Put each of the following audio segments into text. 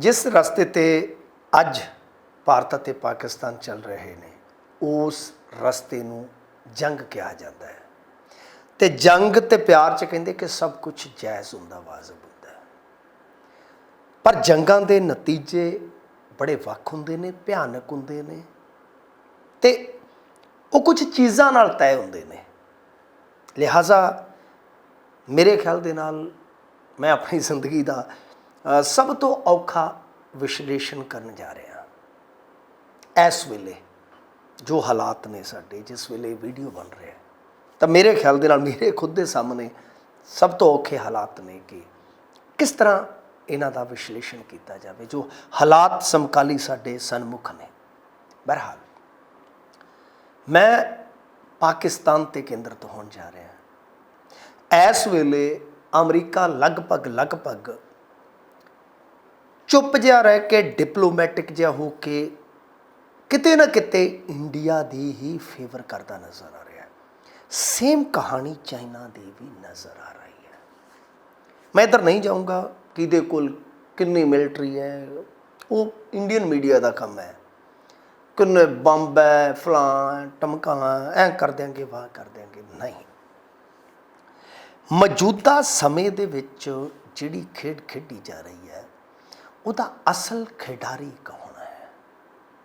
ਜਿਸ ਰਸਤੇ ਤੇ ਅੱਜ ਭਾਰਤ ਅਤੇ ਪਾਕਿਸਤਾਨ ਚੱਲ ਰਹੇ ਨੇ, ਉਸ ਰਸਤੇ ਨੂੰ ਜੰਗ ਕਿਹਾ ਜਾਂਦਾ ਹੈ। ਤੇ ਜੰਗ ਤੇ ਪਿਆਰ ਚ ਕਹਿੰਦੇ ਕਿ ਸਭ ਕੁਝ ਜਾਇਜ਼ ਹੁੰਦਾ, ਵਾਜਬ ਹੁੰਦਾ ਪਰ ਜੰਗਾਂ ਦੇ ਨਤੀਜੇ ਬੜੇ ਵੱਖ ਹੁੰਦੇ ਨੇ, ਭਿਆਨਕ ਹੁੰਦੇ ਨੇ ਤੇ ਉਹ ਕੁਝ ਚੀਜ਼ਾਂ ਨਾਲ ਤੈਅ ਹੁੰਦੇ ਨੇ। ਲਿਹਾਜ਼ਾ ਮੇਰੇ ਖਿਆਲ ਦੇ ਨਾਲ ਮੈਂ ਆਪਣੀ ਜ਼ਿੰਦਗੀ ਦਾ ਸਭ ਤੋਂ ਔਖਾ ਵਿਸ਼ਲੇਸ਼ਣ ਕਰਨ ਜਾ ਰਿਹਾ ਇਸ ਵੇਲੇ ਜੋ ਹਾਲਾਤ ਨੇ ਸਾਡੇ, ਜਿਸ ਵੇਲੇ ਵੀਡੀਓ ਬਣ ਰਿਹਾ ਤਾਂ ਮੇਰੇ ਖਿਆਲ ਦੇ ਨਾਲ ਮੇਰੇ ਖੁਦ ਦੇ ਸਾਹਮਣੇ ਸਭ ਤੋਂ ਔਖੇ ਹਾਲਾਤ ਨੇ ਕਿ ਕਿਸ ਤਰ੍ਹਾਂ ਇਹਨਾਂ ਦਾ ਵਿਸ਼ਲੇਸ਼ਣ ਕੀਤਾ ਜਾਵੇ, ਜੋ ਹਾਲਾਤ ਸਮਕਾਲੀ ਸਾਡੇ ਸਨਮੁਖ ਨੇ। ਬਹਰਹਾਲ, ਮੈਂ ਪਾਕਿਸਤਾਨ ਤੇ ਕੇਂਦਰਿਤ ਹੋਣ ਜਾ ਰਿਹਾ। ਇਸ ਵੇਲੇ ਅਮਰੀਕਾ ਲਗਭਗ ਲਗਭਗ ਚੁੱਪ ਜਿਹਾ ਰਹਿ ਕੇ ਡਿਪਲੋਮੈਟਿਕ ਜਿਹਾ ਹੋ ਕੇ ਕਿਤੇ ਨਾ ਕਿਤੇ ਇੰਡੀਆ ਦੀ ਹੀ ਫੇਵਰ ਕਰਦਾ ਨਜ਼ਰ ਆ ਰਿਹਾ ਹੈ। ਸੇਮ ਕਹਾਣੀ ਚਾਈਨਾ ਦੀ ਵੀ ਨਜ਼ਰ ਆ ਰਹੀ ਹੈ। ਮੈਂ ਇੱਧਰ ਨਹੀਂ ਜਾਊਂਗਾ, ਕਿਹਦੇ ਕੋਲ ਕਿੰਨੀ ਮਿਲਟਰੀ ਹੈ, ਉਹ ਇੰਡੀਅਨ ਮੀਡੀਆ ਦਾ ਕੰਮ ਹੈ। ਕਿੰਨੇ ਬੰਬ ਹੈ ਫਲਾਂ ਟਮਕਾਂ ਐ ਕਰ ਦਿਆਂਗੇ, ਵਾਹ ਕਰ ਦਿਆਂਗੇ, ਨਹੀਂ। ਮੌਜੂਦਾ ਸਮੇਂ ਦੇ ਵਿੱਚ ਜਿਹੜੀ ਖੇਡ ਖੇਡੀ ਜਾ ਰਹੀ ਹੈ ਉਹਦਾ ਅਸਲ ਖਿਡਾਰੀ ਕੌਣ ਹੈ?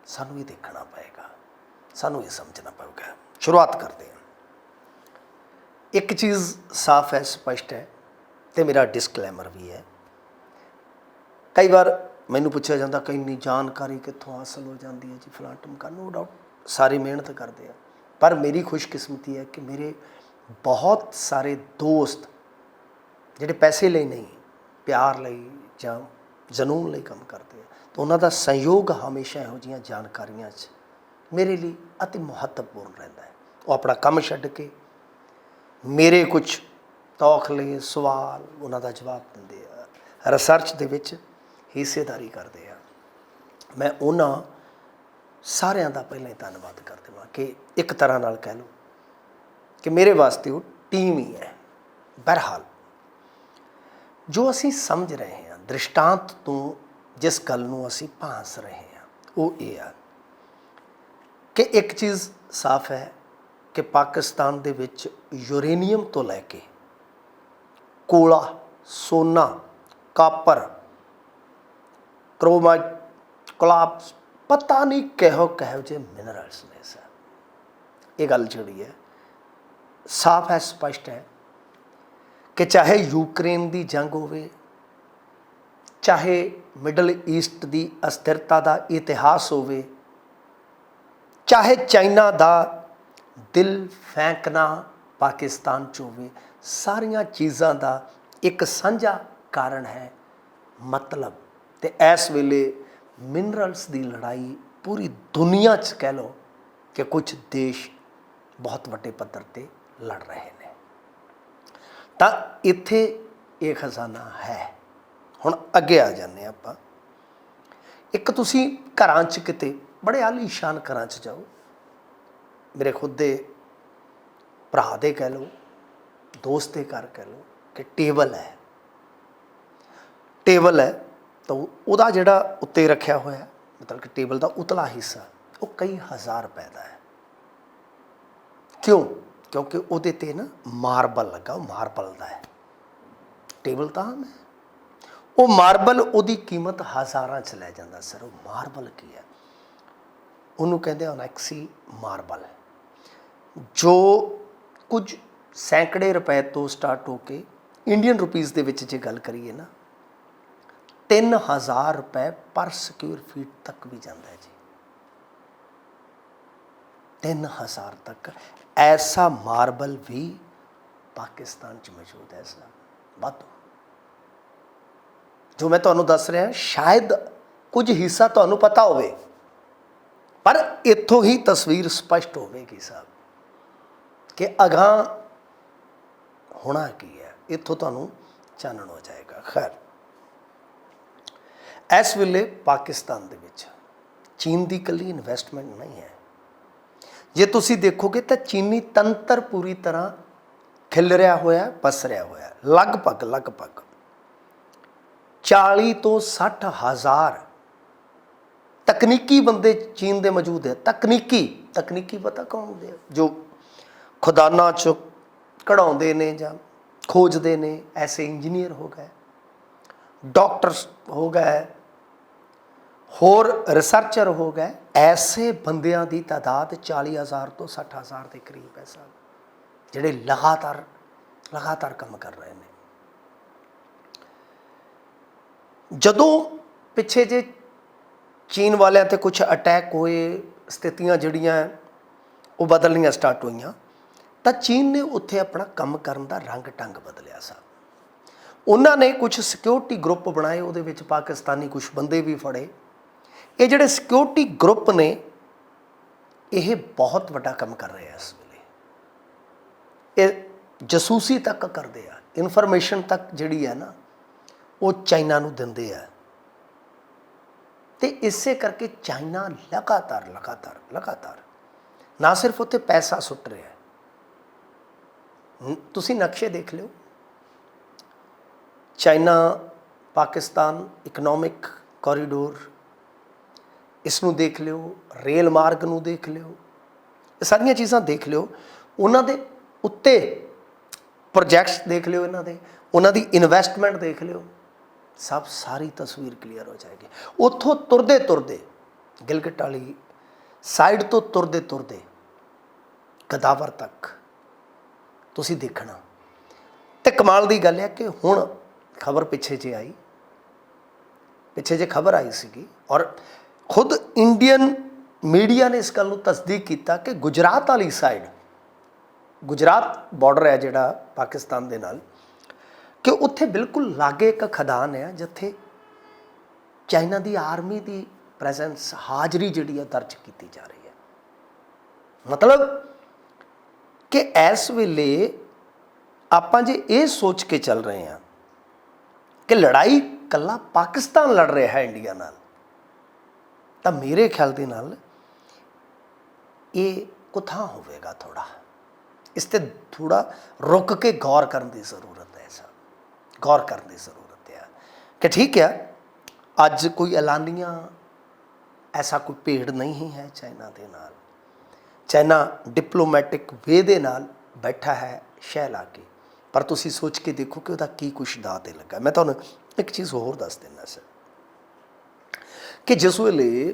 ਸਾਨੂੰ ਇਹ ਦੇਖਣਾ ਪਏਗਾ। ਸਾਨੂੰ ਇਹ ਸਮਝਣਾ ਪਵੇਗਾ ਸ਼ੁਰੂਆਤ ਕਰਦੇ ਹਾਂ। ਇੱਕ ਚੀਜ਼ ਸਾਫ਼ ਹੈ, ਸਪਸ਼ਟ ਹੈ ਤੇ ਮੇਰਾ ਡਿਸਕਲੇਮਰ ਵੀ ਹੈ। ਕਈ ਵਾਰ ਮੈਨੂੰ ਪੁੱਛਿਆ ਜਾਂਦਾ ਕਿ ਇੰਨੀ ਜਾਣਕਾਰੀ ਕਿੱਥੋਂ ਹਾਸਲ ਹੋ ਜਾਂਦੀ ਹੈ ਜੀ ਫਲਾਂ ਟਮਕਾ ਨੋ ਡਾਊਟ ਸਾਰੇ ਮਿਹਨਤ ਕਰਦੇ ਆ ਪਰ ਮੇਰੀ ਖੁਸ਼ਕਿਸਮਤੀ ਹੈ ਕਿ ਮੇਰੇ ਬਹੁਤ ਸਾਰੇ ਦੋਸਤ ਜਿਹੜੇ ਪੈਸੇ ਲਈ ਨਹੀਂ, ਪਿਆਰ ਲਈ ਜਾਂ ਜਨੂਨ ਲਈ ਕੰਮ ਕਰਦੇ ਆ। ਤਾਂ ਉਹਨਾਂ ਦਾ ਸੰਯੋਗ ਹਮੇਸ਼ਾ ਇਹੋ ਜਿਹੀਆਂ ਜਾਣਕਾਰੀਆਂ 'ਚ ਮੇਰੇ ਲਈ ਅਤੀ ਮਹੱਤਵਪੂਰਨ ਰਹਿੰਦਾ ਹੈ। ਉਹ ਆਪਣਾ ਕੰਮ ਛੱਡ ਕੇ ਮੇਰੇ ਕੁਝ ਤੌਖਲੇ ਸਵਾਲ ਉਹਨਾਂ ਦਾ ਜਵਾਬ ਦਿੰਦੇ ਆ। ਰਿਸਰਚ ਦੇ ਵਿੱਚ ਹਿੱਸੇਦਾਰੀ ਕਰਦੇ ਆ। ਮੈਂ ਉਹਨਾਂ ਸਾਰਿਆਂ ਦਾ ਪਹਿਲਾਂ ਹੀ ਧੰਨਵਾਦ ਕਰ ਦੇਵਾਂ ਕਿ ਇੱਕ ਤਰ੍ਹਾਂ ਨਾਲ ਕਹਿ ਲਓ ਕਿ ਮੇਰੇ ਵਾਸਤੇ ਉਹ ਟੀਮ ਹੀ ਹੈ, ਬਹਰਹਾਲ। ਜੋ ਅਸੀਂ ਸਮਝ ਰਹੇ ਹਾਂ ਦ੍ਰਿਸ਼ਟਾਂਤ ਤੋਂ ਜਿਸ ਗੱਲ ਨੂੰ ਅਸੀਂ ਭਾਂਸ ਰਹੇ ਹਾਂ, ਉਹ ਇਹ ਆ ਕਿ ਇੱਕ ਚੀਜ਼ ਸਾਫ਼ ਹੈ ਕਿ ਪਾਕਿਸਤਾਨ ਦੇ ਵਿੱਚ ਯੂਰੇਨੀਅਮ ਤੋਂ ਲੈ ਕੇ ਕੋਲਾ, ਸੋਨਾ, ਕਾਪਰ, ਕ੍ਰੋਮਾ, ਕਲਾਪਸ, ਪਤਾ ਨਹੀਂ ਕਿਹੋ ਕਿਹੋ ਜਿਹੇ ਮਿਨਰਲਸ ਨੇ ਸਰ। ਇਹ ਗੱਲ ਜਿਹੜੀ ਹੈ ਸਾਫ਼ ਹੈ, ਸਪਸ਼ਟ ਹੈ ਕਿ ਚਾਹੇ ਯੂਕਰੇਨ ਦੀ ਜੰਗ ਹੋਵੇ ਚਾਹੇ ਮਿਡਲ ਈਸਟ ਦੀ ਅਸਥਿਰਤਾ ਦਾ ਇਤਿਹਾਸ ਹੋਵੇ, ਚਾਹੇ ਚਾਈਨਾ ਦਾ ਦਿਲ ਫੈਂਕਣਾ ਪਾਕਿਸਤਾਨ ਚ ਹੋਵੇ, ਸਾਰੀਆਂ ਚੀਜ਼ਾਂ ਦਾ ਇੱਕ ਸਾਂਝਾ ਕਾਰਨ ਹੈ ਮਤਲਬ। ਤੇ ਇਸ ਵੇਲੇ ਮਿਨਰਲਸ ਦੀ ਲੜਾਈ ਪੂਰੀ ਦੁਨੀਆ 'ਚ ਕਹਿ ਲਓ ਕਿ ਕੁਝ ਦੇਸ਼ ਬਹੁਤ ਵੱਡੇ ਪੱਧਰ ਤੇ ਲੜ ਰਹੇ ਨੇ। ਤਾਂ ਇੱਥੇ ਇਹ ਖਜ਼ਾਨਾ ਹੈ। ਹੁਣ ਅੱਗੇ ਆ ਜਾਂਦੇ ਹਾਂ ਆਪਾਂ। ਇੱਕ ਤੁਸੀਂ ਘਰਾਂ 'ਚ ਕਿਤੇ ਬੜੇ ਆਲੀਸ਼ਾਨ ਘਰਾਂ 'ਚ ਜਾਓ। ਮੇਰੇ ਖੁਦ ਦੇ ਭਰਾ ਦੇ ਕਹਿ ਲਓ, ਦੋਸਤ ਦੇ ਘਰ ਕਹਿ ਲਓ ਕਿ ਟੇਬਲ ਹੈ। ਟੇਬਲ ਹੈ ਤਾਂ ਉਹਦਾ ਜਿਹੜਾ ਉੱਤੇ ਰੱਖਿਆ ਹੋਇਆ ਮਤਲਬ ਕਿ ਟੇਬਲ ਦਾ ਉਤਲਾ ਹਿੱਸਾ, ਉਹ ਕਈ ਹਜ਼ਾਰ ਰੁਪਏ ਦਾ ਹੈ। ਕਿਉਂ? ਕਿਉਂਕਿ ਉਹਦੇ ਤੇ ਨਾ ਮਾਰਬਲ ਲੱਗਾ, ਉਹ ਮਾਰਬਲ ਦਾ ਹੈ। ਟੇਬਲ ਤਾਂ ਆਮ ਹੈ। ਉਹ ਮਾਰਬਲ ਉਹਦੀ ਕੀਮਤ ਹਜ਼ਾਰਾਂ ਚ ਲੈ ਜਾਂਦਾ ਸਰ, ਉਹ ਮਾਰਬਲ ਕੀ ਹੈ? ਉਹਨੂੰ ਕਹਿੰਦੇ ਓਨੈਕਸੀ ਮਾਰਬਲ। ਜੋ ਕੁਝ ਸੈਂਕੜੇ ਰੁਪਏ ਤੋਂ ਸਟਾਰਟ ਹੋ ਕੇ ਇੰਡੀਅਨ ਰੁਪੀਸ ਦੇ ਵਿੱਚ ਜੇ ਗੱਲ ਕਰੀਏ ਨਾ 3000 ਰੁਪਏ ਪਰ ਸਕੁਅਰ ਫੀਟ ਤੱਕ ਵੀ ਜਾਂਦਾ ਹੈ ਜੀ। 3000 ਤੱਕ। ਐਸਾ ਮਾਰਬਲ ਵੀ ਪਾਕਿਸਤਾਨ ਚ ਮੌਜੂਦ ਹੈ ਸਰ ਵਾਧੂ ਜੋ ਮੈਂ ਤੁਹਾਨੂੰ ਦੱਸ ਰਿਹਾ, ਸ਼ਾਇਦ ਕੁਝ ਹਿੱਸਾ ਤੁਹਾਨੂੰ ਪਤਾ ਹੋਵੇ, ਪਰ ਇੱਥੋਂ ਹੀ ਤਸਵੀਰ ਸਪਸ਼ਟ ਹੋਵੇਗੀ ਸਾਹਿਬ, ਕਿ ਅਗਾਂਹ ਹੋਣਾ ਕੀ ਹੈ, ਇੱਥੋਂ ਤੁਹਾਨੂੰ ਚਾਨਣ ਹੋ ਜਾਏਗਾ। ਖੈਰ, ਇਸ ਵੇਲੇ ਪਾਕਿਸਤਾਨ ਦੇ ਵਿੱਚ ਚੀਨ ਦੀ ਇਕੱਲੀ ਇਨਵੈਸਟਮੈਂਟ ਨਹੀਂ ਹੈ। ਜੇ ਤੁਸੀਂ ਦੇਖੋਗੇ ਤਾਂ ਚੀਨੀ ਤੰਤਰ ਪੂਰੀ ਤਰ੍ਹਾਂ ਖਿਲ ਰਿਹਾ ਹੋਇਆ, ਪਸ ਰਿਹਾ ਹੋਇਆ, ਲਗਭਗ ਲਗਭਗ। 40 ਤੋਂ 60 ਹਜ਼ਾਰ ਤਕਨੀਕੀ ਬੰਦੇ ਚੀਨ ਦੇ ਮੌਜੂਦ ਹੈ। ਤਕਨੀਕੀ ਤਕਨੀਕੀ ਪਤਾ ਕੌਣ ਹੁੰਦੇ ਆ? ਜੋ ਖੁਦਾਨਾ ਚ ਕਢਾਉਂਦੇ ਨੇ ਜਾਂ ਖੋਜਦੇ ਨੇ, ਐਸੇ ਇੰਜੀਨੀਅਰ ਹੋ ਗਏ, ਡਾਕਟਰਸ ਹੋ ਗਏ, ਹੋਰ ਰਿਸਰਚਰ ਹੋ ਗਏ, ਐਸੇ ਬੰਦਿਆਂ ਦੀ ਤਾਦਾਦ 40000 ਤੋਂ 60000 ਦੇ ਕਰੀਬ ਹੈ ਸਾਹਿਬ ਜਿਹੜੇ ਲਗਾਤਾਰ ਲਗਾਤਾਰ ਕੰਮ ਕਰ ਰਹੇ ਨੇ। ਜਦੋਂ ਪਿੱਛੇ ਜੇ ਚੀਨ ਵਾਲਿਆਂ ਤੇ ਕੁਝ ਅਟੈਕ ਹੋਏ, ਸਥਿਤੀਆਂ ਜਿਹੜੀਆਂ ਉਹ ਬਦਲਣੀਆਂ ਸਟਾਰਟ ਹੋਈਆਂ, ਤਾਂ ਚੀਨ ਨੇ ਉੱਥੇ ਆਪਣਾ ਕੰਮ ਕਰਨ ਦਾ ਰੰਗ ਟੰਗ ਬਦਲਿਆ ਸਾ। ਉਹਨਾਂ ਨੇ ਕੁਝ ਸਿਕਿਉਰਿਟੀ ਗਰੁੱਪ ਬਣਾਏ, ਉਹਦੇ ਵਿੱਚ ਪਾਕਿਸਤਾਨੀ ਕੁਝ ਬੰਦੇ ਵੀ ਫੜੇ। ਇਹ ਜਿਹੜੇ ਸਿਕਿਉਰਿਟੀ ਗਰੁੱਪ ਨੇ, ਇਹ ਬਹੁਤ ਵੱਡਾ ਕੰਮ ਕਰ ਰਹੇ ਆ ਇਸ ਵੇਲੇ। ਇਹ ਜਸੂਸੀ ਤੱਕ ਕਰਦੇ ਆ ਇਨਫੋਰਮੇਸ਼ਨ ਤੱਕ ਜਿਹੜੀ ਹੈ ਨਾ ਉਹ ਚਾਈਨਾ ਨੂੰ ਦਿੰਦੇ ਆ। ਤੇ ਇਸੇ ਕਰਕੇ ਚਾਈਨਾ ਲਗਾਤਾਰ ਲਗਾਤਾਰ ਲਗਾਤਾਰ ਨਾ ਸਿਰਫ ਉੱਤੇ ਪੈਸਾ ਸੁੱਟ ਰਿਹਾ ਹੈ। ਤੁਸੀਂ ਨਕਸ਼ੇ ਦੇਖ ਲਿਓ। ਚਾਈਨਾ, ਪਾਕਿਸਤਾਨ ਇਕਨੋਮਿਕ ਕੋਰੀਡੋਰ ਇਸ ਨੂੰ ਦੇਖ ਲਿਓ, ਰੇਲ ਮਾਰਗ ਨੂੰ ਦੇਖ ਲਿਓ। ਇਹ ਸਾਰੀਆਂ ਚੀਜ਼ਾਂ ਦੇਖ ਲਿਓ। ਉਹਨਾਂ ਦੇ ਉੱਤੇ ਪ੍ਰੋਜੈਕਟਸ ਦੇਖ ਲਿਓ ਇਹਨਾਂ ਦੇ। ਉਹਨਾਂ ਦੀ ਇਨਵੈਸਟਮੈਂਟ ਦੇਖ ਲਿਓ। ਸਭ ਸਾਰੀ ਤਸਵੀਰ ਕਲੀਅਰ ਹੋ ਜਾਏਗੀ। ਉੱਥੋਂ ਤੁਰਦੇ ਤੁਰਦੇ, ਗਿਲਗਿਟ ਵਾਲੀ ਸਾਈਡ ਤੋਂ ਤੁਰਦੇ ਤੁਰਦੇ ਗਦਾਵਰ ਤੱਕ ਤੁਸੀਂ ਦੇਖਣਾ। ਤੇ ਕਮਾਲ ਦੀ ਗੱਲ ਹੈ ਕਿ ਹੁਣ ਖਬਰ ਪਿੱਛੇ ਜੇ ਆਈ। ਪਿੱਛੇ ਜੇ ਖਬਰ ਆਈ ਸੀਗੀ ਔਰ ਖੁਦ ਇੰਡੀਅਨ ਮੀਡੀਆ ਨੇ ਇਸ ਗੱਲ ਨੂੰ ਤਸਦੀਕ ਕੀਤਾ ਕਿ ਗੁਜਰਾਤ ਵਾਲੀ ਸਾਈਡ ਗੁਜਰਾਤ ਬਾਰਡਰ ਹੈ ਜਿਹੜਾ ਪਾਕਿਸਤਾਨ ਦੇ ਨਾਲ ਕਿ ਉੱਥੇ ਬਿਲਕੁਲ ਲਾਗੇ ਇੱਕ ਖਦਾਨ ਹੈ ਜਿੱਥੇ ਚਾਈਨਾ ਦੀ ਆਰਮੀ ਦੀ ਪ੍ਰੈਜ਼ੈਂਸ, ਹਾਜ਼ਰੀ ਜਿਹੜੀ ਹੈ ਦਰਜ ਕੀਤੀ ਜਾ ਰਹੀ ਹੈ। ਮਤਲਬ ਕਿ ਇਸ ਵੇਲੇ ਆਪਾਂ ਜੇ ਇਹ ਸੋਚ ਕੇ ਚੱਲ ਰਹੇ ਹਾਂ ਕਿ ਲੜਾਈ ਕੱਲਾ ਪਾਕਿਸਤਾਨ ਲੜ ਰਿਹਾ ਹੈ ਇੰਡੀਆ ਨਾਲ, ਤਾਂ ਮੇਰੇ ਖਿਆਲ ਦੇ ਨਾਲ ਇਹ ਕੁਥਾ ਹੋਵੇਗਾ ਥੋੜਾ ਇਸ ਤੇ ਥੋੜਾ ਰੁਕ ਕੇ ਗੌਰ ਕਰਨ ਦੀ ਜ਼ਰੂਰਤ ਗੌਰ ਕਰਨ ਦੀ ਜ਼ਰੂਰਤ ਹੈ। ਕਿ ਠੀਕ ਹੈ, ਅੱਜ ਕੋਈ ਐਲਾਨੀਆਂ, ਐਸਾ ਕੋਈ ਭੇੜ ਨਹੀਂ ਹੈ ਚਾਈਨਾ ਦੇ ਨਾਲ। ਚਾਈਨਾ ਡਿਪਲੋਮੈਟਿਕ ਵੇ ਦੇ ਨਾਲ ਬੈਠਾ ਹੈ ਸ਼ਹਿ ਲਾ ਕੇ। ਪਰ ਤੁਸੀਂ ਸੋਚ ਕੇ ਦੇਖੋ ਕਿ ਉਹਦਾ ਕੀ ਕੁਛ ਦਾ ਤੇ ਲੱਗਾ। ਮੈਂ ਤੁਹਾਨੂੰ ਇੱਕ ਚੀਜ਼ ਹੋਰ ਦੱਸ ਦਿੰਦਾ ਸਰ। ਕਿ ਜਿਸ ਵੇਲੇ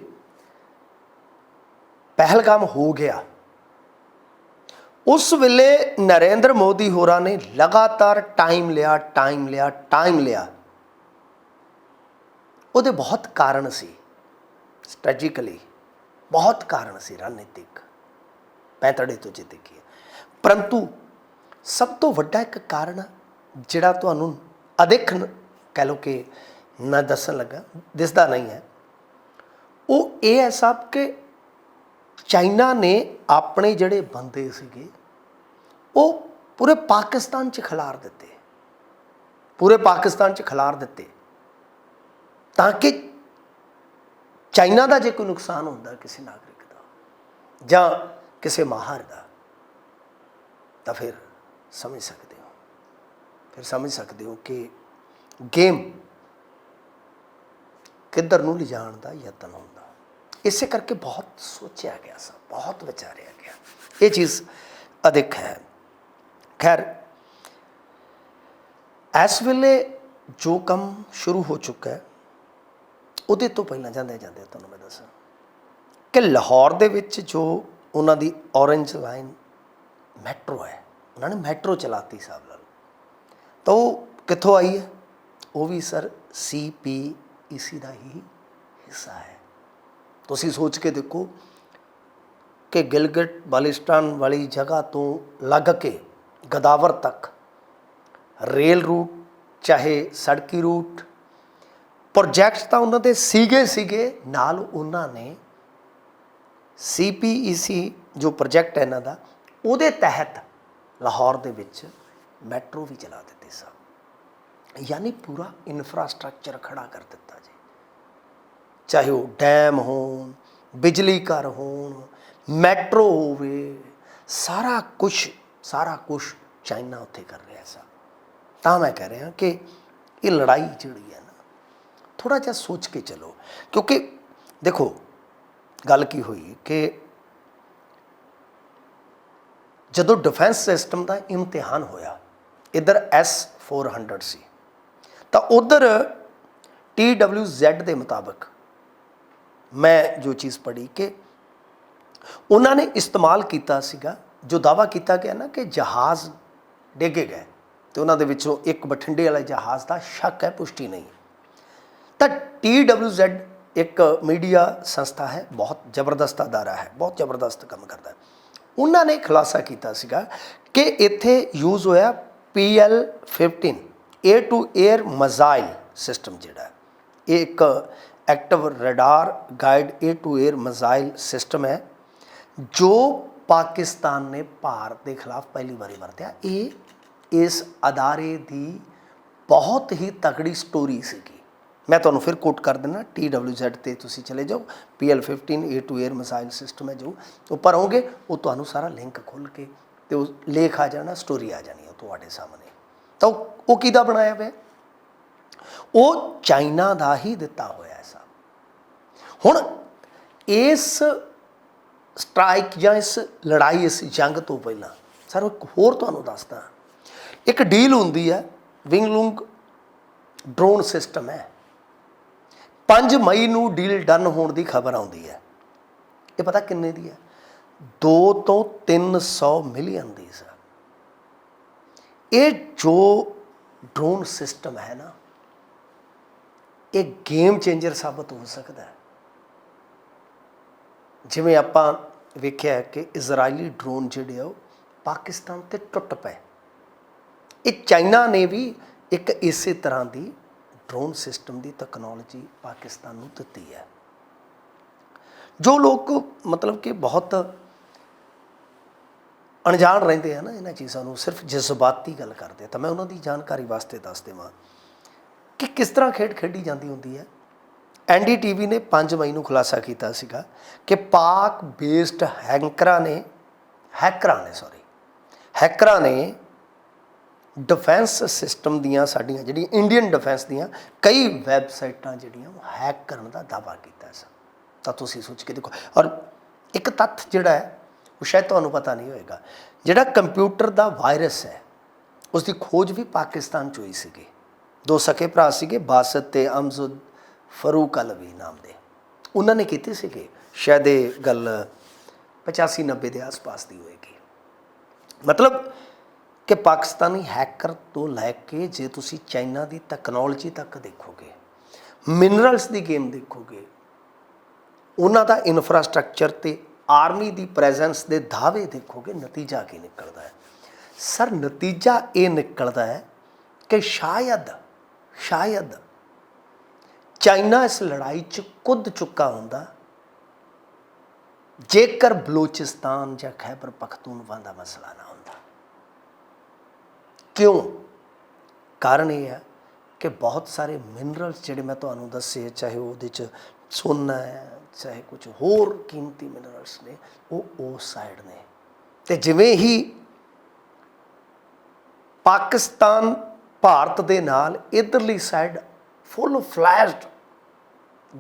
ਪਹਿਲਗਾਮ ਹੋ ਗਿਆ ਉਸ ਵੇਲੇ ਨਰਿੰਦਰ ਮੋਦੀ ਹੋਰਾਂ ਨੇ ਲਗਾਤਾਰ ਟਾਈਮ ਲਿਆ ਟਾਈਮ ਲਿਆ ਟਾਈਮ ਲਿਆ। ਉਹਦੇ ਬਹੁਤ ਕਾਰਨ ਸੀ। ਸਟ੍ਰੈਟਜੀਕਲੀ ਬਹੁਤ ਕਾਰਨ ਸੀ ਰਣਨੀਤਿਕ। ਪੈਂਤੜੇ ਤੋਂ ਜਿੱਤ ਗਿਆ ਪਰੰਤੂ ਸਭ ਤੋਂ ਵੱਡਾ ਇੱਕ ਕਾਰਨ ਜਿਹੜਾ ਤੁਹਾਨੂੰ ਅਦਿੱਖ ਕਹਿ ਲਓ ਕਿ ਮੈਂ ਦੱਸਣ ਲੱਗਾ, ਦਿਸਦਾ ਨਹੀਂ ਹੈ, ਉਹ ਇਹ ਹੈ ਸਭ ਕਿ ਚਾਈਨਾ ਨੇ ਆਪਣੇ ਜਿਹੜੇ ਬੰਦੇ ਸੀਗੇ ਉਹ ਪੂਰੇ ਪਾਕਿਸਤਾਨ 'ਚ ਖਿਲਾਰ ਦਿੱਤੇ। ਪੂਰੇ ਪਾਕਿਸਤਾਨ 'ਚ ਖਿਲਾਰ ਦਿੱਤੇ। ਤਾਂ ਕਿ ਚਾਈਨਾ ਦਾ ਜੇ ਕੋਈ ਨੁਕਸਾਨ ਹੁੰਦਾ ਕਿਸੇ ਨਾਗਰਿਕ ਦਾ ਜਾਂ ਕਿਸੇ ਮਾਹਰ ਦਾ, ਤਾਂ ਫਿਰ ਸਮਝ ਸਕਦੇ ਹੋ। ਫਿਰ ਸਮਝ ਸਕਦੇ ਹੋ ਕਿ ਗੇਮ ਕਿੱਧਰ ਨੂੰ ਲਿਜਾਣ ਦਾ ਯਤਨ ਹੁੰਦਾ। ਇਸੇ ਕਰਕੇ ਬਹੁਤ ਸੋਚਿਆ ਗਿਆ ਸੀ ਬਹੁਤ ਵਿਚਾਰਿਆ ਗਿਆ। ਇਹ ਚੀਜ਼ ਅਧਿਕ ਹੈ। ਖੈਰ, ਇਸ ਵੇਲੇ ਜੋ ਕੰਮ ਸ਼ੁਰੂ ਹੋ ਚੁੱਕਾ ਹੈ, ਉਹਦੇ ਤੋਂ ਪਹਿਲਾਂ ਜਾਂਦੇ ਜਾਂਦੇ ਤੁਹਾਨੂੰ ਮੈਂ ਦੱਸਾਂ ਕਿ ਲਾਹੌਰ ਦੇ ਵਿੱਚ ਜੋ ਉਹਨਾਂ ਦੀ ਔਰੰਜ ਲਾਈਨ ਮੈਟਰੋ ਹੈ, ਉਹਨਾਂ ਨੇ ਮੈਟਰੋ ਚਲਾਤੀ ਸਾਹਿਬ ਨਾਲ। ਤਾਂ ਉਹ ਕਿੱਥੋਂ ਆਈ ਹੈ? ਉਹ ਵੀ ਸਰ ਸੀਪੀਈਸੀ ਦਾ ਹੀ ਹਿੱਸਾ ਹੈ। ਤੁਸੀਂ ਸੋਚ ਕੇ ਦੇਖੋ ਕਿ ਗਿਲਗਿਟ ਬਾਲਿਸਤਾਨ ਵਾਲੀ ਜਗ੍ਹਾ ਤੋਂ ਲੱਗ ਕੇ ਗਦਾਵਰ ਤੱਕ। ਰੇਲ ਰੂਟ, ਚਾਹੇ ਸੜਕੀ ਰੂਟ ਪ੍ਰੋਜੈਕਟਸ ਤਾਂ ਉਹਨਾਂ ਦੇ ਸੀਗੇ ਸੀਗੇ, ਨਾਲ ਉਹਨਾਂ ਨੇ ਸੀਪੀਈਸੀ ਜੋ ਪ੍ਰੋਜੈਕਟ ਹੈ ਇਹਨਾਂ ਦਾ, ਉਹਦੇ ਤਹਿਤ ਲਾਹੌਰ ਦੇ ਵਿੱਚ ਮੈਟਰੋ ਵੀ ਚਲਾ ਦਿੱਤੀ ਸਨ। ਯਾਨੀ ਪੂਰਾ ਇਨਫਰਾਸਟ੍ਰਕਚਰ ਖੜਾ ਕਰ ਦਿੱਤਾ ਜੀ। ਚਾਹੇ ਉਹ ਡੈਮ ਹੋਣ, ਬਿਜਲੀ ਘਰ ਹੋਣ, ਮੈਟਰੋ ਹੋਵੇ, ਸਾਰਾ ਕੁਝ ਸਾਰਾ ਕੁਝ ਚਾਈਨਾ ਉੱਥੇ ਕਰ ਰਿਹਾ ਸੀ। ਤਾਂ ਮੈਂ ਕਹਿ ਰਿਹਾ ਕਿ ਇਹ ਲੜਾਈ ਜਿਹੜੀ ਹੈ ਨਾ ਥੋੜਾ ਜਿਹਾ ਸੋਚ ਕੇ ਚਲੋ। ਕਿਉਂਕਿ ਦੇਖੋ, ਗੱਲ ਕੀ ਹੋਈ ਕਿ ਜਦੋਂ ਡਿਫੈਂਸ ਸਿਸਟਮ ਦਾ ਇਮਤਿਹਾਨ ਹੋਇਆ, ਇਧਰ S400 ਸੀ, ਤਾਂ ਉਧਰ TWZ ਦੇ ਮੁਤਾਬਕ ਮੈਂ ਜੋ ਚੀਜ਼ ਪੜ੍ਹੀ ਕਿ ਉਹਨਾਂ ਨੇ ਇਸਤੇਮਾਲ ਕੀਤਾ ਸੀਗਾ ਜੋ ਦਾਵਾ ਕੀਤਾ ਗਿਆ ਨਾ ਕਿ ਜਹਾਜ਼ ਡੇਗੇ ਗਏ ਤੇ ਉਹਨਾਂ ਦੇ ਵਿੱਚੋਂ ਇੱਕ ਬਠਿੰਡੇ ਵਾਲੇ ਜਹਾਜ਼ ਦਾ ਸ਼ੱਕ ਹੈ, ਪੁਸ਼ਟੀ ਨਹੀਂ। ਤਾਂ TWZ ਇੱਕ ਮੀਡੀਆ ਸੰਸਥਾ ਹੈ, ਬਹੁਤ ਜ਼ਬਰਦਸਤ ਅਦਾਰਾ ਹੈ, ਬਹੁਤ ਜ਼ਬਰਦਸਤ ਕੰਮ ਕਰਦਾ ਹੈ। ਉਹਨਾਂ ਨੇ ਖੁਲਾਸਾ ਕੀਤਾ ਸੀਗਾ ਕਿ ਇੱਥੇ ਯੂਜ਼ ਹੋਇਆ PL15 air to air missile system ਜਿਹੜਾ ਇਹ ਇੱਕ active radar guide air to air missile system ਹੈ, ਜੋ ਪਾਕਿਸਤਾਨ ਨੇ ਭਾਰਤ ਦੇ ਖਿਲਾਫ ਪਹਿਲੀ ਵਾਰੀ ਵਰਤਿਆ। ਇਹ ਇਸ ਅਦਾਰੇ ਦੀ ਬਹੁਤ ਹੀ ਤਕੜੀ ਸਟੋਰੀ ਸੀਗੀ। ਮੈਂ ਤੁਹਾਨੂੰ ਫਿਰ ਕੋਟ ਕਰ ਦਿੰਦਾ TWZ ਤੇ ਤੁਸੀਂ ਚਲੇ ਜਾਓ PL15 A to Air missile system ਹੈ ਜੋ ਉੱਪਰ ਆਓਗੇ ਉਹ ਤੁਹਾਨੂੰ ਸਾਰਾ ਲਿੰਕ ਖੁੱਲ ਕੇ ਤੇ ਉਹ ਲੇਖ ਆ ਜਾਣਾ ਸਟੋਰੀ ਆ ਜਾਣੀ ਉਹ ਤੁਹਾਡੇ ਸਾਹਮਣੇ। ਤਾਂ ਉਹ ਉਹ ਕਿਹਦਾ ਬਣਾਇਆ ਹੋਇਆ? ਉਹ ਚਾਈਨਾ ਦਾ ਹੀ ਦਿੱਤਾ ਹੋਇਆ ਹੈ ਸਭ ਹੁਣ ਇਸ ਸਟ੍ਰਾਈਕ ਜਾਂ ਇਸ ਲੜਾਈ, ਇਸ ਜੰਗ ਤੋਂ ਪਹਿਲਾਂ। ਸਰ ਇੱਕ ਹੋਰ ਤੁਹਾਨੂੰ ਦੱਸਦਾ। ਇੱਕ ਡੀਲ ਹੁੰਦੀ ਹੈ, ਵਿੰਗਲੁੰਗ ਡਰੋਨ ਸਿਸਟਮ ਹੈ। 5 ਮਈ ਨੂੰ ਡੀਲ ਡਨ ਹੋਣ ਦੀ ਖਬਰ ਆਉਂਦੀ ਹੈ। ਇਹ ਪਤਾ ਕਿੰਨੇ ਦੀ ਹੈ? 2 ਤੋਂ 300 ਮਿਲੀਅਨ ਦੀ, ਸਰ। ਇਹ ਜੋ ਡਰੋਨ ਸਿਸਟਮ ਹੈ ਨਾ, ਇਹ ਗੇਮ ਚੇਂਜਰ ਸਾਬਤ ਹੋ ਸਕਦਾ ਹੈ। ਜਿਵੇਂ ਆਪਾਂ ਵੇਖਿਆ ਕਿ ਇਜ਼ਰਾਈਲੀ ਡਰੋਨ ਜਿਹੜੇ ਆ ਉਹ ਪਾਕਿਸਤਾਨ ਤੇ ਟੁੱਟ ਪਏ। ਇਹ ਚਾਈਨਾ ਨੇ ਵੀ ਇੱਕ ਇਸੇ ਤਰ੍ਹਾਂ ਦੀ ਡਰੋਨ ਸਿਸਟਮ ਦੀ ਟੈਕਨੋਲੋਜੀ ਪਾਕਿਸਤਾਨ ਨੂੰ ਦਿੱਤੀ ਹੈ। ਜੋ ਲੋਕ ਮਤਲਬ ਕਿ ਬਹੁਤ ਅਣਜਾਣ ਰਹਿੰਦੇ ਆ ਨਾ ਇਹਨਾਂ ਚੀਜ਼ਾਂ ਨੂੰ, ਸਿਰਫ ਜਜ਼ਬਾਤੀ ਗੱਲ ਕਰਦੇ ਆ। ਤਾਂ ਮੈਂ ਉਹਨਾਂ ਦੀ ਜਾਣਕਾਰੀ ਵਾਸਤੇ ਦੱਸ ਦੇਵਾਂ ਕਿ ਕਿਸ ਤਰ੍ਹਾਂ ਖੇਡ ਖੇਡੀ ਜਾਂਦੀ ਹੁੰਦੀ ਹੈ। ਐਨਡੀਟੀਵੀ ਨੇ 5 ਮਈ ਨੂੰ ਖੁਲਾਸਾ ਕੀਤਾ ਸੀਗਾ ਕਿ ਪਾਕ ਬੇਸਡ ਹੈਂਕਰਾਂ ਨੇ, ਹੈਕਰਾਂ ਨੇ ਸੌਰੀ ਹੈਕਰਾਂ ਨੇ ਡਿਫੈਂਸ ਸਿਸਟਮ ਦੀਆਂ ਸਾਡੀਆਂ ਜਿਹੜੀਆਂ ਇੰਡੀਅਨ ਡਿਫੈਂਸ ਦੀਆਂ ਕਈ ਵੈਬਸਾਈਟਾਂ ਜਿਹੜੀਆਂ ਉਹ ਹੈਕ ਕਰਨ ਦਾ ਦਾਅਵਾ ਕੀਤਾ ਸੀ ਤਾਂ ਤੁਸੀਂ ਸੋਚ ਕੇ ਦੇਖੋ। ਔਰ ਇੱਕ ਤੱਥ ਜਿਹੜਾ ਹੈ, ਉਹ ਸ਼ਾਇਦ ਤੁਹਾਨੂੰ ਪਤਾ ਨਹੀਂ ਹੋਏਗਾ, ਜਿਹੜਾ ਕੰਪਿਊਟਰ ਦਾ ਵਾਇਰਸ ਹੈ ਉਸ ਦੀ ਖੋਜ ਵੀ ਪਾਕਿਸਤਾਨ ਚ ਹੋਈ ਸੀਗੀ। ਦੋ ਸਕੇ ਭਰਾ ਸੀਗੇ, ਬਾਸਤ ਤੇ ਅਮਜ਼ੁਦ ਫਰੂਕ ਅਲਵੀ ਨਾਮ ਦੇ। ਉਹਨਾਂ ਨੇ ਕੀਤੀ ਸੀਗੇ। ਸ਼ਾਇਦ ਇਹ ਗੱਲ 85 90 ਦੇ ਆਸ-ਪਾਸ ਦੀ ਹੋਏਗੀ। ਮਤਲਬ ਕਿ ਪਾਕਿਸਤਾਨੀ ਹੈਕਰ ਤੋਂ ਲੈ ਕੇ ਜੇ ਤੁਸੀਂ ਚਾਈਨਾ ਦੀ ਟੈਕਨੋਲੋਜੀ ਤੱਕ ਦੇਖੋਗੇ ਮਿਨਰਲਸ ਦੀ ਗੇਮ ਦੇਖੋਗੇ, ਉਹਨਾਂ ਦਾ ਇਨਫਰਾਸਟ੍ਰਕਚਰ ਤੇ ਆਰਮੀ ਦੀ ਪ੍ਰੈਜ਼ੈਂਸ ਦੇ ਦਾਅਵੇ ਦੇਖੋਗੇ, ਨਤੀਜਾ ਕੀ ਨਿਕਲਦਾ ਹੈ? ਸਰ, ਨਤੀਜਾ ਇਹ ਨਿਕਲਦਾ ਹੈ ਕਿ ਸ਼ਾਇਦ ਸ਼ਾਇਦ ਚਾਈਨਾ ਇਸ ਲੜਾਈ 'ਚ ਕੁੱਦ ਚੁੱਕਾ ਹੁੰਦਾ? ਜੇਕਰ ਬਲੋਚਿਸਤਾਨ ਜਾਂ ਖੈਬਰ ਪਖਤੂਨਵਾ ਦਾ ਮਸਲਾ ਨਾ ਹੁੰਦਾ। ਕਿਉਂ? ਕਾਰਨ ਇਹ ਹੈ ਕਿ ਬਹੁਤ ਸਾਰੇ ਮਿਨਰਲਸ ਜਿਹੜੇ ਮੈਂ ਤੁਹਾਨੂੰ ਦੱਸੇ ਚਾਹੇ ਉਹਦੇ 'ਚ ਸੋਨਾ ਹੈ, ਚਾਹੇ ਕੁਝ ਹੋਰ ਕੀਮਤੀ ਮਿਨਰਲਸ ਨੇ, ਉਹ ਉਸ ਸਾਈਡ ਨੇ। ਤੇ ਜਿਵੇਂ ਹੀ ਪਾਕਿਸਤਾਨ ਭਾਰਤ ਦੇ ਨਾਲ ਇਧਰਲੀ ਸਾਈਡ ਫੁੱਲ ਫਲੈਸ਼ਡ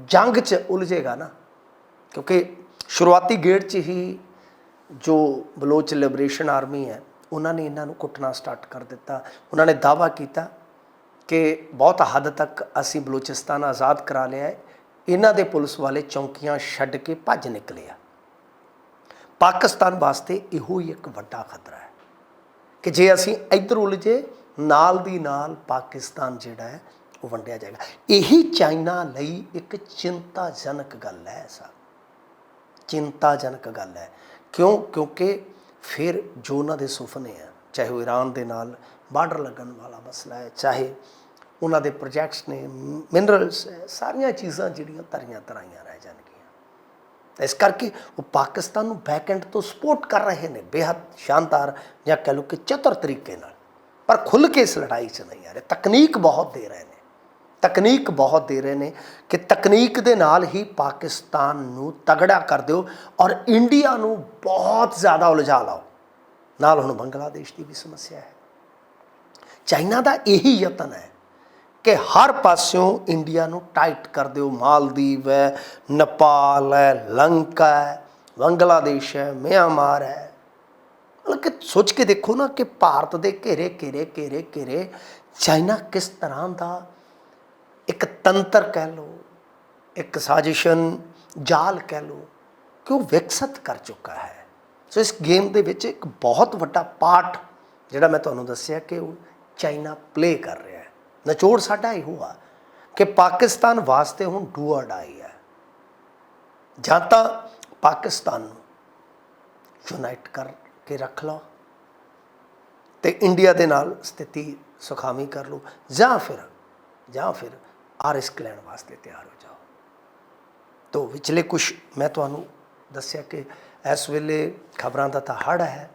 ਜੰਗ 'ਚ ਉਲਝੇਗਾ ਨਾ। ਕਿਉਂਕਿ ਸ਼ੁਰੂਆਤੀ ਗੇਟ 'ਚ ਹੀ ਜੋ ਬਲੋਚ ਲਿਬਰੇਸ਼ਨ ਆਰਮੀ ਹੈ, ਉਹਨਾਂ ਨੇ ਇਹਨਾਂ ਨੂੰ ਕੁੱਟਣਾ ਸਟਾਰਟ ਕਰ ਦਿੱਤਾ। ਉਹਨਾਂ ਨੇ ਦਾਵਾ ਕੀਤਾ ਕਿ ਬਹੁਤ ਹੱਦ ਤੱਕ ਅਸੀਂ ਬਲੋਚਿਸਤਾਨ ਆਜ਼ਾਦ ਕਰਾ ਲਿਆ ਹੈ। ਇਹਨਾਂ ਦੇ ਪੁਲਿਸ ਵਾਲੇ ਚੌਂਕੀਆਂ ਛੱਡ ਕੇ ਭੱਜ ਨਿਕਲੇ ਆ। ਪਾਕਿਸਤਾਨ ਵਾਸਤੇ ਇਹੋ ਹੀ ਇੱਕ ਵੱਡਾ ਖਤਰਾ ਹੈ ਕਿ ਜੇ ਅਸੀਂ ਇੱਧਰ ਉਲਝੇ, ਨਾਲ ਦੀ ਨਾਲ ਪਾਕਿਸਤਾਨ ਜਿਹੜਾ ਹੈ ਉਹ ਵੰਡਿਆ ਜਾਏਗਾ। ਇਹੀ ਚਾਈਨਾ ਲਈ ਇੱਕ ਚਿੰਤਾਜਨਕ ਗੱਲ ਹੈ ਸਾ ਚਿੰਤਾਜਨਕ ਗੱਲ ਹੈ। ਕਿਉਂ? ਕਿਉਂਕਿ ਫਿਰ ਜੋ ਉਹਨਾਂ ਦੇ ਸੁਪਨੇ ਆ, ਚਾਹੇ ਉਹ ਈਰਾਨ ਦੇ ਨਾਲ ਬਾਰਡਰ ਲੱਗਣ ਵਾਲਾ ਮਸਲਾ ਹੈ, ਚਾਹੇ ਉਹਨਾਂ ਦੇ ਪ੍ਰੋਜੈਕਟਸ ਨੇ, ਮਿਨਰਲਸ ਹੈ, ਸਾਰੀਆਂ ਚੀਜ਼ਾਂ ਜਿਹੜੀਆਂ ਤਰੀਆਂ ਤਰਾਈਆਂ ਰਹਿ ਜਾਣਗੀਆਂ। ਇਸ ਕਰਕੇ ਉਹ ਪਾਕਿਸਤਾਨ ਨੂੰ ਬੈਕਐਂਡ ਤੋਂ ਸਪੋਰਟ ਕਰ ਰਹੇ ਨੇ ਬੇहद ਸ਼ਾਨਦਾਰ ਜਾਂ ਕਹ ਲਓ ਕਿ ਚਤਰ ਤਰੀਕੇ ਨਾਲ। ਪਰ ਖੁੱਲ ਕੇ ਇਸ ਲੜਾਈ 'ਚ ਨਹੀਂ ਆ ਰਹੇ। ਤਕਨੀਕ ਬਹੁਤ ਦੇ ਰਹੇ ਨੇ। ਤਕਨੀਕ ਬਹੁਤ ਦੇ ਰਹੇ ਨੇ ਕਿ ਤਕਨੀਕ ਦੇ ਨਾਲ ਹੀ ਪਾਕਿਸਤਾਨ ਨੂੰ ਤਗੜਾ ਕਰ ਦਿਓ ਔਰ ਇੰਡੀਆ ਨੂੰ ਬਹੁਤ ਜ਼ਿਆਦਾ ਉਲਝਾ ਲਾਓ। ਨਾਲ ਹੁਣ ਬੰਗਲਾਦੇਸ਼ ਦੀ ਵੀ ਸਮੱਸਿਆ ਹੈ। ਚਾਈਨਾ ਦਾ ਇਹੀ ਯਤਨ ਹੈ ਕਿ ਹਰ ਪਾਸਿਓਂ ਇੰਡੀਆ ਨੂੰ ਟਾਈਟ ਕਰ ਦਿਓ। ਮਾਲਦੀਵ ਹੈ, ਨੇਪਾਲ ਹੈ, ਲੰਕਾ ਹੈ, ਬੰਗਲਾਦੇਸ਼ ਹੈ, ਮਿਆਂਮਾਰ ਹੈ। ਮਤਲਬ ਕਿ ਸੋਚ ਕੇ ਦੇਖੋ ਨਾ ਕਿ ਭਾਰਤ ਦੇ ਘੇਰੇ ਘੇਰੇ ਘੇਰੇ ਘੇਰੇ ਚਾਈਨਾ ਕਿਸ ਤਰ੍ਹਾਂ ਦਾ ਤੰਤਰ ਕਹਿ ਲਓ, ਇੱਕ ਸਾਜ਼ਿਸ਼ਨ ਜਾਲ ਕਹਿ ਲਓ, ਕਿ ਉਹ ਵਿਕਸਿਤ ਕਰ ਚੁੱਕਾ ਹੈ। ਸੋ ਇਸ ਗੇਮ ਦੇ ਵਿੱਚ ਇੱਕ ਬਹੁਤ ਵੱਡਾ ਪਾਰਟ ਜਿਹੜਾ ਮੈਂ ਤੁਹਾਨੂੰ ਦੱਸਿਆ ਕਿ ਉਹ ਚਾਈਨਾ ਪਲੇ ਕਰ ਰਿਹਾ ਹੈ। ਨਿਚੋੜ ਸਾਡਾ ਇਹੋ ਆ ਕਿ ਪਾਕਿਸਤਾਨ ਵਾਸਤੇ ਹੁਣ ਡੂ ਔਰ ਡਾਈ ਹੈ। ਜਾਂ ਤਾਂ ਪਾਕਿਸਤਾਨ ਨੂੰ ਯੂਨਾਈਟ ਕਰਕੇ ਰੱਖ ਲਓ ਤੇ ਇੰਡੀਆ ਦੇ ਨਾਲ ਸਥਿਤੀ ਸੁਖਾਵੀ ਕਰ ਲਓ, ਜਾਂ ਫਿਰ ਜਾਂ ਫਿਰ ਆ ਰਿਸਕ ਲੈਣ ਵਾਸਤੇ ਤਿਆਰ ਹੋ ਜਾਓ। ਤੋ ਵਿਚਲੇ ਕੁਝ ਮੈਂ ਤੁਹਾਨੂੰ ਦੱਸਿਆ ਕਿ ਇਸ ਵੇਲੇ ਖਬਰਾਂ ਦਾ ਤਾਂ ਹੜ ਹੈ।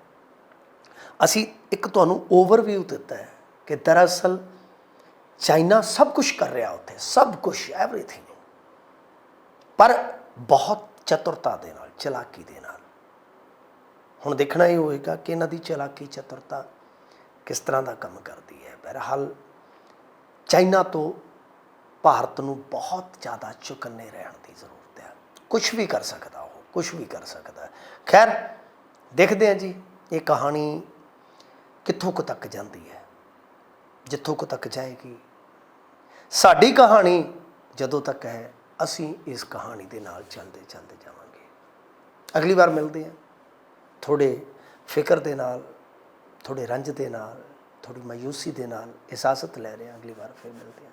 ਅਸੀਂ ਇੱਕ ਤੁਹਾਨੂੰ ਓਵਰਵਿਊ ਦਿੱਤਾ ਹੈ ਕਿ ਦਰਅਸਲ ਚਾਈਨਾ ਸਭ ਕੁਝ ਕਰ ਰਿਹਾ ਉੱਥੇ, ਸਭ ਕੁਝ ਐਵਰੀਥਿੰਗ ਪਰ ਬਹੁਤ ਚਤੁਰਤਾ ਦੇ ਨਾਲ, ਚਲਾਕੀ ਦੇ ਨਾਲ। ਹੁਣ ਦੇਖਣਾ ਹੀ ਹੋਏਗਾ ਕਿ ਇਹਨਾਂ ਦੀ ਚਲਾਕੀ, ਚਤੁਰਤਾ ਕਿਸ ਤਰ੍ਹਾਂ ਦਾ ਕੰਮ ਕਰਦੀ ਹੈ। ਬਹਰਹਾਲ ਚਾਈਨਾ ਤੋਂ ਭਾਰਤ ਨੂੰ ਬਹੁਤ ਜ਼ਿਆਦਾ ਚੁਕੰਨੇ ਰਹਿਣ ਦੀ ਜ਼ਰੂਰਤ ਹੈ। ਕੁਝ ਵੀ ਕਰ ਸਕਦਾ ਉਹ ਕੁਝ ਵੀ ਕਰ ਸਕਦਾ ਖੈਰ, ਦੇਖਦੇ ਹਾਂ ਜੀ, ਇਹ ਕਹਾਣੀ ਕਿੱਥੋਂ ਕੁ ਤੱਕ ਜਾਂਦੀ ਹੈ, ਜਿੱਥੋਂ ਕੁ ਤੱਕ ਜਾਏਗੀ। ਸਾਡੀ ਕਹਾਣੀ ਜਦੋਂ ਤੱਕ ਹੈ, ਅਸੀਂ ਇਸ ਕਹਾਣੀ ਦੇ ਨਾਲ ਚੱਲਦੇ ਚੱਲਦੇ ਜਾਵਾਂਗੇ। ਅਗਲੀ ਵਾਰ ਮਿਲਦੇ ਹਾਂ। ਥੋੜੇ ਫਿਕਰ ਦੇ ਨਾਲ ਥੋੜੇ ਰੰਜ ਦੇ ਨਾਲ ਥੋੜੀ ਮਾਯੂਸੀ ਦੇ ਨਾਲ ਇਜਾਜ਼ਤ ਲੈ ਰਹੇ ਹਾਂ। ਅਗਲੀ ਵਾਰ ਫਿਰ ਮਿਲਦੇ ਹਾਂ।